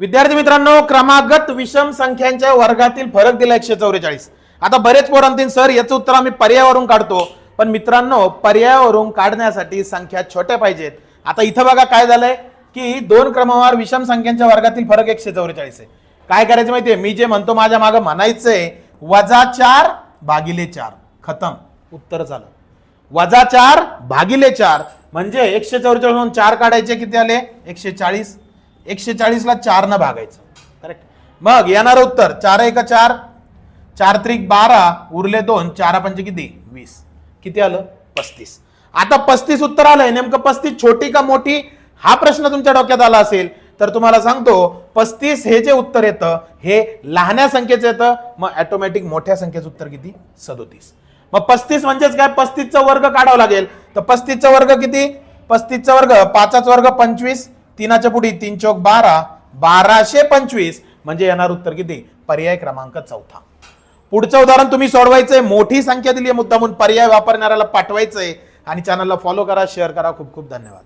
विद्यार्थी मित्रांनो क्रमागत विषम संख्यांच्या वर्गातील फरक दिला एकशे चौवेचाळीस. आता बरेच पोरांतील सर याचं उत्तर आम्ही पर्यायावरून काढतो. पण मित्रांनो पर्यायावरून काढण्यासाठी संख्या छोट्या पाहिजेत. आता इथं बघा काय झालंय की दोन क्रमवार विषम संख्यांच्या वर्गातील फरक एकशे चौवेचाळीस आहे. काय करायचं माहितीये? मी जे म्हणतो माझ्या मागं म्हणायचंय वजा चार भागिले चार. खतम. उत्तर झालं. वजा चार भागिले चार म्हणजे एकशे चौवेचाळीस चार काढायचे किती आले? एकशे चाळीस. एकशे चाळीसला चारनं भागायचं. करेक्ट मग येणार उत्तर चार एक चार चार त्रिक बारा उरले दोन चारा पंचे किती? वीस. किती आलं? पस्तीस. आता पस्तीस उत्तर आलंय नेमकं पस्तीस छोटी का मोठी? हा प्रश्न तुमच्या डोक्यात आला असेल तर तुम्हाला सांगतो पस्तीस हे जे उत्तर येतं हे लहान्या संख्येचं येतं मग ऑटोमॅटिक मोठ्या संख्येचं उत्तर किती? सदोतीस. मग पस्तीस म्हणजेच काय? पस्तीसचा वर्ग काढावा लागेल. तर पस्तीसचा वर्ग किती? पस्तीसचा वर्ग पाचाच वर्ग पंचवीस. तीनाच्या पुढे तीन चौक बारा बाराशे पंचवीस म्हणजे येणार उत्तर किती? पर्याय क्रमांक चौथा. पुढचं उदाहरण तुम्ही सोडवायचंय मोठी संख्या दिली आहे मुद्दामून पर्याय वापरणाऱ्याला पाठवायचंय. आणि चॅनलला फॉलो करा शेअर करा. खूप खूप धन्यवाद.